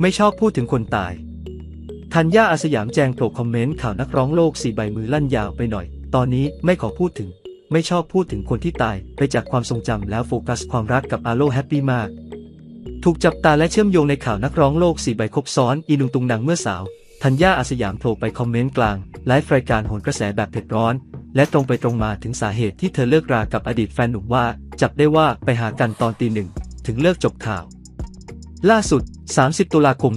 ไม่ชอบพูดถึงคนตาย ธัญญาอาสยามแจงโปรคอมเมนต์ข่าวนักร้องโลกสี่ใบมือลั่นยาวไปหน่อย ตอนนี้ไม่ขอพูดถึง ไม่ชอบพูดถึงคนที่ตาย ไปจากความทรงจำแล้วโฟกัสความรักกับอาโลแฮปปี้มาก ถูกจับตาและเชื่อมโยงในข่าวนักร้องโลกสี่ใบครบซ้อนอีนุงตุงนางเมื่อสาวธัญญาอาสยามโผล่ไปคอมเมนต์กลางไลฟ์รายการโหนกระแสแบบเผ็ดร้อน และตรงไปตรงมาถึงสาเหตุที่เธอเลิกรากับอดีตแฟนหนุ่มว่า จับได้ว่าไปหากันตอนตีหนึ่ง ถึงเลิกจบข่าว ล่าสุด 30 ตุลาคม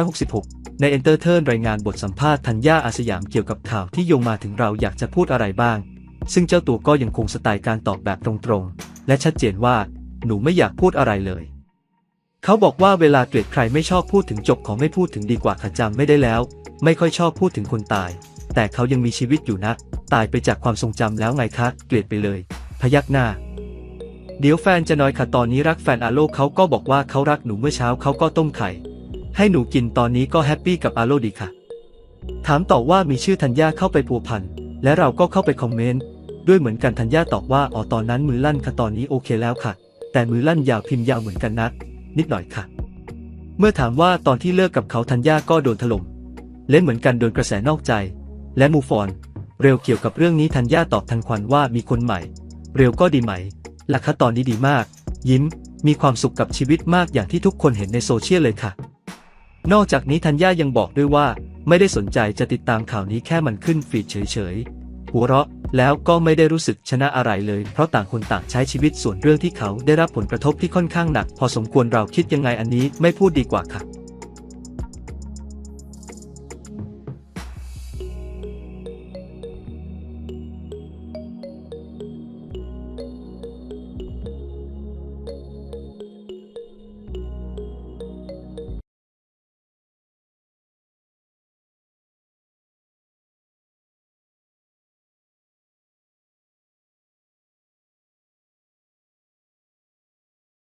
2566 ในเอนเตอร์เทนรายงานบทสัมภาษณ์ธัญญาอาสยามเกี่ยวกับข่าวที่โยงมาถึงเราอยากจะพูดอะไรบ้าง ซึ่งเจ้าตัวก็ยังคงสไตล์การตอบแบบตรงๆ และชัดเจนว่า หนูไม่อยากพูดอะไรเลย เขาบอกว่าเวลาเกลียดใครไม่ชอบพูดถึงจบขอไม่พูดถึงดีกว่าค่ะจำไม่ได้แล้ว ไม่ค่อยชอบพูดถึงคนตาย แต่เขายังมีชีวิตอยู่นะ ตายไปจากความทรงจำแล้วไงคะ เกลียดไปเลย พยักหน้า เดี๋ยวแฟนจะน้อยค่ะตอนนี้รักแฟนอาโลเขาก็บอกว่าเขารักหนูเมื่อเช้าเขาก็ต้มไข่ ให้หนูกินตอนนี้ก็แฮปปี้กับอาโลดีค่ะ ถามต่อว่ามีชื่อธัญญาเข้าไปพัวพันและเราก็เข้าไปคอมเมนต์ด้วยเหมือนกันธัญญาตอบว่าอ๋อตอนนั้นมือลั่นค่ะตอนนี้โอเคแล้วค่ะ แต่มือลั่นยาวพิมพ์ยาวเหมือนกันนะนิดหน่อยค่ะ เมื่อถามว่าตอนที่เลิกกับเขาธัญญาก็โดนถล่มเล่นเหมือนกันโดนกระแสนอกใจ และมูฟอน เร็วเกี่ยวกับเรื่องนี้ธัญญาตอบทันควันว่ามีคนใหม่ เร็วก็ดีไหม ล่ะคะตอนนี้ดีมาก ยิ้ม มีความสุขกับชีวิตมากอย่างที่ทุกคนเห็นในโซเชียลเลยค่ะ นอกจากนี้ธัญญายังบอกด้วยว่า ไม่ได้สนใจจะติดตามข่าวนี้แค่มันขึ้นฟีดเฉยๆ หัวเราะแล้วก็ไม่ได้รู้สึกชนะอะไรเลย เพราะต่างคนต่างใช้ชีวิตส่วนเรื่องที่เขาได้รับผลกระทบที่ค่อนข้างหนัก พอสมควรเราคิดยังไงอันนี้ไม่พูดดีกว่าค่ะ